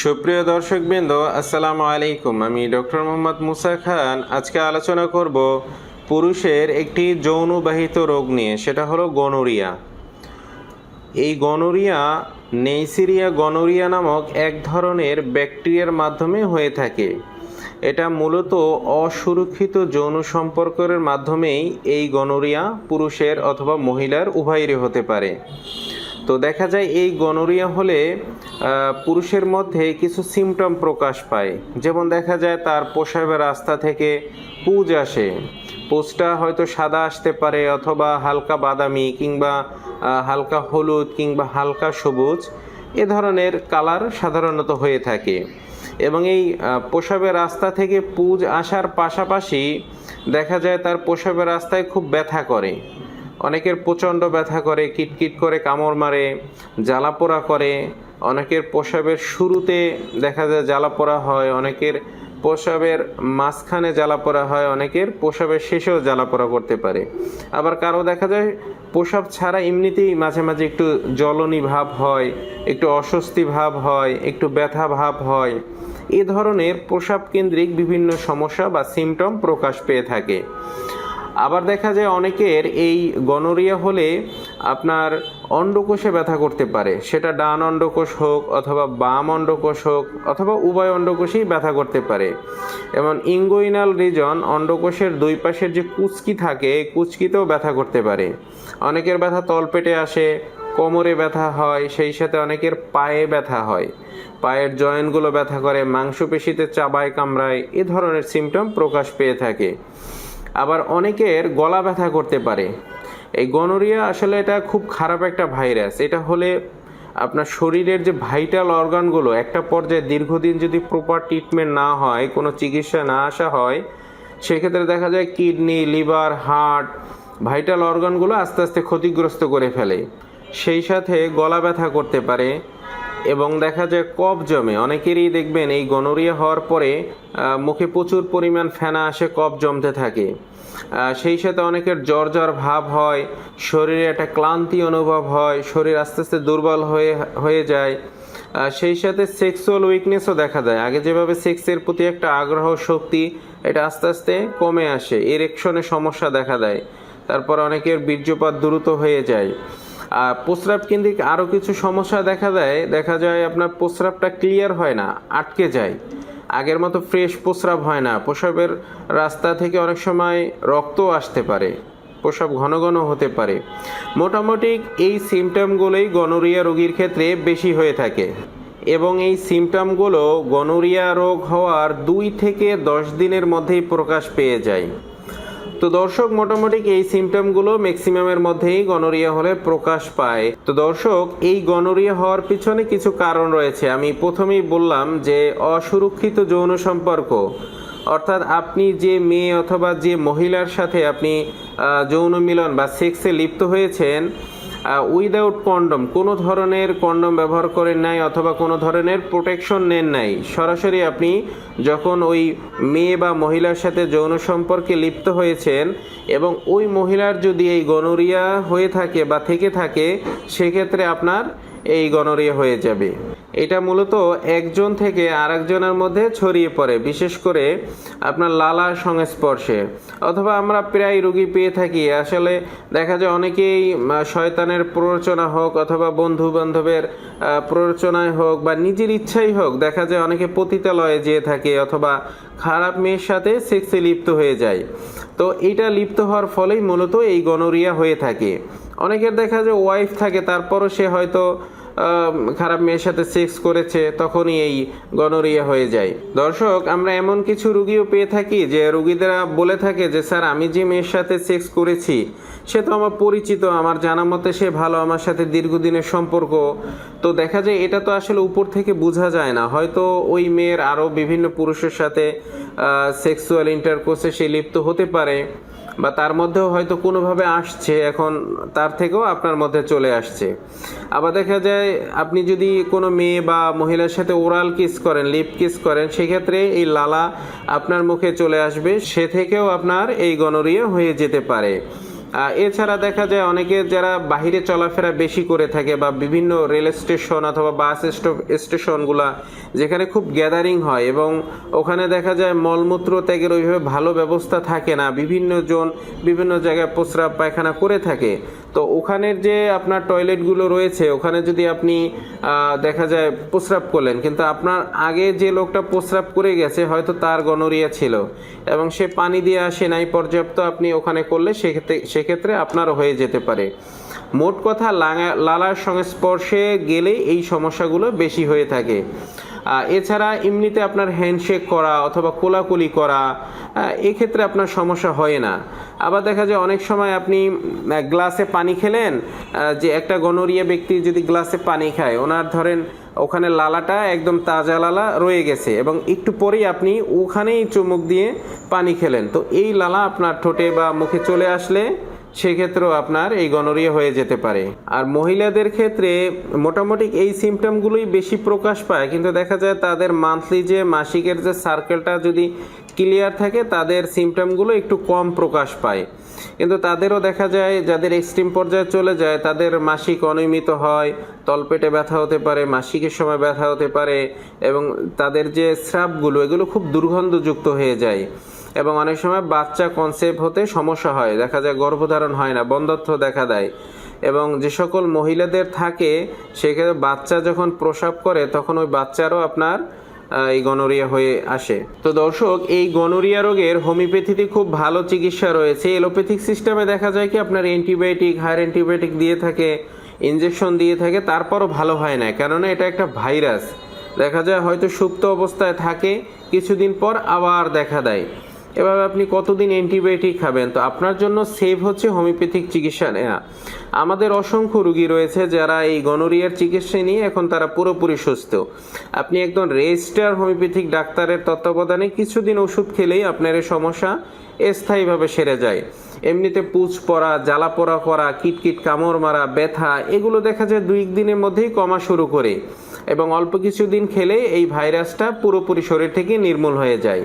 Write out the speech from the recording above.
সুপ্রিয় দর্শকবৃন্দ, আসসালামু আলাইকুম। আমি ডক্টর মোহাম্মদ মুসা খান। আজকে আলোচনা করব পুরুষের একটি যৌনবাহিত রোগ নিয়ে, সেটা হলো গনোরিয়া। এই গনোরিয়া, নেইসিরিয়া গনোরিয়া নামক এক ধরনের ব্যাকটেরিয়ার মাধ্যমে হয়ে থাকে। এটা মূলত অসুরক্ষিত যৌন সম্পর্কের মাধ্যমেই এই গনোরিয়া পুরুষের অথবা মহিলার উভয়েরই হতে পারে। তো দেখা যায় এই গনোরিয়া হলে পুরুষের মধ্যে কিছু সিমটম প্রকাশ পায়। যেমন দেখা যায় তার পোশাকের রাস্তা থেকে পুজ আসে। পুজটা হয়তো সাদা আসতে পারে অথবা হালকা বাদামি কিংবা হালকা হলুদ কিংবা হালকা সবুজ। এ ধরনের কালার সাধারণত হয়ে থাকে। এবং এই প্রসাবের রাস্তা থেকে পুজ আসার পাশাপাশি দেখা যায় তার প্রসাবের রাস্তায় খুব ব্যথা করে। অনেকের প্রচণ্ড ব্যথা করে, কিটকিট করে, কামড় মারে, জ্বালাপোড়া করে। অনেকের প্রসাবের শুরুতে দেখা যায় জ্বালাপোড়া হয়, অনেকের প্রসাবের মাঝখানে জ্বালাপোড়া হয়, অনেকের প্রসাবের শেষেও জ্বালাপোড়া করতে পারে। আবার কারও দেখা যায় প্রসাব ছাড়া এমনিতেই মাঝে মাঝে একটু জ্বলনি ভাব হয়, একটু অস্বস্তি ভাব হয়, একটু ব্যথা ভাব হয়। এ ধরনের প্রসাব কেন্দ্রিক বিভিন্ন সমস্যা বা সিমটম প্রকাশ পেয়ে থাকে। আবার দেখা যায় অনেকের এই গনোরিয়া হলে আপনার অন্ডকোষে ব্যথা করতে পারে। সেটা ডান অন্ডকোষ হোক অথবা বাম অন্ডকোষ হোক অথবা উভয় অন্ডকোষেই ব্যথা করতে পারে। এবং ইঙ্গোইনাল রিজন অন্ডকোষের দুই পাশের যে কুচকি থাকে কুচকিতেও ব্যথা করতে পারে। অনেকের ব্যথা তলপেটে আসে, কোমরে ব্যথা হয়, সেই সাথে অনেকের পায়ে ব্যথা হয়। পায়ের জয়েন্টগুলো ব্যথা করে, মাংসপেশিতে চাবায় কামড়ায়, এ ধরনের সিমটম প্রকাশ পেয়ে থাকে। আবার অনেকের গলা ব্যথা করতে পারে। এই গনোরিয়া আসলে এটা খুব খারাপ একটা ভাইরাস এটা হলে আপনার শরীরের যে ভাইটাল অর্গানগুলো একটা পর্যায়ে দীর্ঘদিন যদি প্রপার ট্রিটমেন্ট না হয়, কোনো চিকিৎসা না আসা হয়, সেক্ষেত্রে দেখা যায় কিডনি লিভার হার্ট ভাইটাল অর্গানগুলো আস্তে আস্তে ক্ষতিগ্রস্ত করে ফেলে। সেই সাথে গলা ব্যথা করতে পারে। এবং দেখা যায় কফ জমে। অনেকেরই দেখবেন এই গনোরিয়া হওয়ার পরে মুখে প্রচুর পরিমাণ ফেনা আসে, কফ জমতে থাকে। সেই সাথে অনেকের জ্বর জ্বর ভাব হয়, শরীরে একটা ক্লান্তি অনুভব হয়, শরীর আস্তে আস্তে দুর্বল হয়ে হয়ে যায়। সেই সাথে সেক্সুয়াল উইকনেসও দেখা যায় আগে যেভাবে সেক্সের প্রতি একটা আগ্রহ, শক্তি, এটা আস্তে আস্তে কমে আসে। ইরেকশনে সমস্যা দেখা দেয়। তারপর অনেকের বীর্যপাত দ্রুত হয়ে যায়। প্রস্রাব কেন্দ্রিক আরও কিছু সমস্যা দেখা দেয়। দেখা যায় আপনার প্রস্রাবটা ক্লিয়ার হয় না, আটকে যায়। আগের মতো ফ্রেশ প্রস্রাব হয় না। প্রস্রাবের রাস্তা থেকে অনেক সময় রক্ত আসতে পারে। প্রস্রাব ঘন ঘন হতে পারে। মোটামুটি এই সিমটমগুলোই গনোরিয়া রোগীর ক্ষেত্রে বেশি হয়ে থাকে। এবং এই সিমটমগুলো গনোরিয়া রোগ হওয়ার দুই থেকে দশ দিনের মধ্যেই প্রকাশ পেয়ে যায়। তো দর্শক, মোটামুটি এই সিমটমগুলো ম্যাক্সিমামের মধ্যেই গনোরিয়া হলে প্রকাশ পায়? তো দর্শক, এই গনোরিয়া হওয়ার পিছনে কিছু কারণ রয়েছে। আমি প্রথমেই বললাম যে অসুরক্ষিত যৌন সম্পর্ক, অর্থাৎ আপনি যে মেয়ে অথবা যে মহিলার সাথে আপনি যৌন মিলন বা সেক্সে লিপ্ত হয়েছেন উইদাউট কন্ডম কোনো ধরনের কন্ডম ব্যবহার করেন নাই অথবা কোনো ধরনের প্রোটেকশন নেন নাই। সরাসরি আপনি যখন ওই মেয়ে বা মহিলার সাথে যৌন সম্পর্কে লিপ্ত হয়েছেন এবং ওই মহিলার যদি এই গনোরিয়া হয়ে থাকে বা থেকে থাকে, সেক্ষেত্রে আপনার এই গনোরিয়া হয়ে যাবে। এটা মূলত একজন থেকে আরেকজনের মধ্যে ছড়িয়ে পড়ে, বিশেষ করে আপনার লালার সংস্পর্শে। অথবা আমরা প্রায় রোগী পেয়ে থাকি। আসলে দেখা যায় অনেকেই শয়তানের প্ররোচনা হোক অথবা বন্ধু বান্ধবের প্ররোচনায় হোক বা নিজের ইচ্ছাই হোক, দেখা যায় অনেকে পতিতালয়ে যেয়ে থাকে অথবা খারাপ মেয়ের সাথে সেক্সে লিপ্ত হয়ে যায়। তো এটা লিপ্ত হওয়ার ফলেই মূলত এই গনোরিয়া হয়ে থাকে। অনেকের দেখা যায় ওয়াইফ থাকে, তারপরও সে হয়তো খারাপ মেয়ের সাথে সেক্স করেছে, তখনই এই গনোরিয়া হয়ে যায়। দর্শক, আমরা এমন কিছু রুগীও পেয়ে থাকি যে রুগীরা বলে থাকে যে, স্যার, আমি যে মেয়ের সাথে সেক্স করেছি, সে তো আমার পরিচিত, আমার জানা মতে সে ভালো, আমার সাথে দীর্ঘদিনের সম্পর্ক। তো দেখা যায় এটা তো আসলে উপর থেকে বোঝা যায় না। হয়তো ওই মেয়ের আরও বিভিন্ন পুরুষের সাথে সেক্সুয়াল ইন্টারকোর্সে সে লিপ্ত হতে পারে। বা তার মধ্যেও হয়তো কোনোভাবে আসছে, এখন তার থেকেও আপনার মধ্যে চলে আসছে। আবার দেখা যায়, আপনি যদি কোনো মেয়ে বা মহিলার সাথে ওরাল কিস করেন, লিপ কিস করেন, সেক্ষেত্রে এই লালা আপনার মুখে চলে আসবে, সে থেকেও আপনার এই গণরিয়া হয়ে যেতে পারে। এছাড়া দেখা যায় অনেকে যারা বাহিরে চলাফেরা বেশি করে থাকে বা বিভিন্ন রেল স্টেশন অথবা বাস স্টেশনগুলা যেখানে খুব গ্যাদারিং হয় এবং ওখানে দেখা যায় মলমূত্র ত্যাগের ওইভাবে ভালো ব্যবস্থা থাকে না। বিভিন্ন জন বিভিন্ন জায়গায় প্রস্রাব পায়খানা করে থাকে। তো ওখানের যে আপনার টয়লেটগুলো রয়েছে, ওখানে যদি আপনি দেখা যায় প্রস্রাব করলেন, কিন্তু আপনার আগে যে লোকটা প্রস্রাব করে গেছে হয়তো তার গনোরিয়া ছিল এবং সে পানি দিয়ে আসে নাই, পর্যাপ্ত আপনি ওখানে করলে সেক্ষেত্রে সেক্ষেত্রে আপনার হয়ে যেতে পারে। মোট কথা লালার সংস্পর্শে গেলে এই সমস্যাগুলো বেশি হয়ে থাকে। এছাড়া এমনিতে আপনার হ্যান্ডশেক করা অথবা কোলাকুলি করা এক্ষেত্রে আপনার সমস্যা হয় না। আবার দেখা যায় অনেক সময় আপনি গ্লাসে পানি খেলেন যে একটা গনোরিয়া ব্যক্তি যদি গ্লাসে পানি খায়, ওনার ধরেন ওখানে লালাটা একদম তাজা লালা রয়ে গেছে এবং একটু পরেই আপনি ওখানেই চুমুক দিয়ে পানি খেলেন। তো এই লালা আপনার ঠোঁটে বা মুখে চলে আসলে সেক্ষেত্রেও আপনার এই গনোরিয়া হয়ে যেতে পারে। আর মহিলাদের ক্ষেত্রে মোটামুটি এই সিমটমগুলোই বেশি প্রকাশ পায়, কিন্তু দেখা যায় তাদের মান্থলি যে মাসিকের যে সার্কেলটা যদি ক্লিয়ার থাকে, তাদের সিমটমগুলো একটু কম প্রকাশ পায়। কিন্তু তাদেরও দেখা যায়, যাদের এক্সট্রিম পর্যায়ে চলে যায়, তাদের মাসিক অনিয়মিত হয়, তলপেটে ব্যথা হতে পারে, মাসিকের সময় ব্যথা হতে পারে, এবং তাদের যে স্রাবগুলো, এগুলো খুব দুর্গন্ধযুক্ত হয়ে যায়। এবং অনেক সময় বাচ্চা কনসেপ্ট হতে সমস্যা হয়, দেখা যায় গর্ভধারণ হয় না, বন্ধ্যত্ব দেখা দেয়। এবং যে সকল মহিলাদের থাকে, সেক্ষেত্রে বাচ্চা যখন প্রসাব করে, তখন ওই বাচ্চারও আপনার এই গনোরিয়া হয়ে আসে। তো দর্শক, এই গনোরিয়া রোগের হোমিওপ্যাথিতে খুব ভালো চিকিৎসা রয়েছে। এলোপ্যাথিক সিস্টেমে দেখা যায় কি, আপনার অ্যান্টিবায়োটিক, হায়ার অ্যান্টিবায়োটিক দিয়ে থাকে ইনজেকশন দিয়ে থাকে, তারপরও ভালো হয় না। কেননা এটা একটা ভাইরাস। দেখা যায় হয়তো সুপ্ত অবস্থায় থাকে, কিছুদিন পর আবার দেখা দেয়। এভাবে আপনি কতদিন অ্যান্টিবায়োটিক খাবেন? তো আপনার জন্য সেভ হচ্ছে হোমিওপ্যাথিক চিকিৎসা নেওয়া আমাদের অসংখ্য রুগী রয়েছে যারা এই গনোরিয়ার চিকিৎসা নিয়ে এখন তারা পুরোপুরি সুস্থ। আপনি একদম রেজিস্টার হোমিওপ্যাথিক ডাক্তারের তত্ত্বাবধানে কিছুদিন ওষুধ খেলেই আপনার এই সমস্যা স্থায়ীভাবে সেরে যায়। এমনিতে পুচ পড়া, জ্বালা পোড়া করা, কিটকিট কামড় মারা, ব্যথা, এগুলো দেখা যায় দুই দিনের মধ্যেই কমা শুরু করে এবং অল্প কিছুদিন খেলে এই ভাইরাসটা পুরোপুরি শরীর থেকে নির্মূল হয়ে যায়।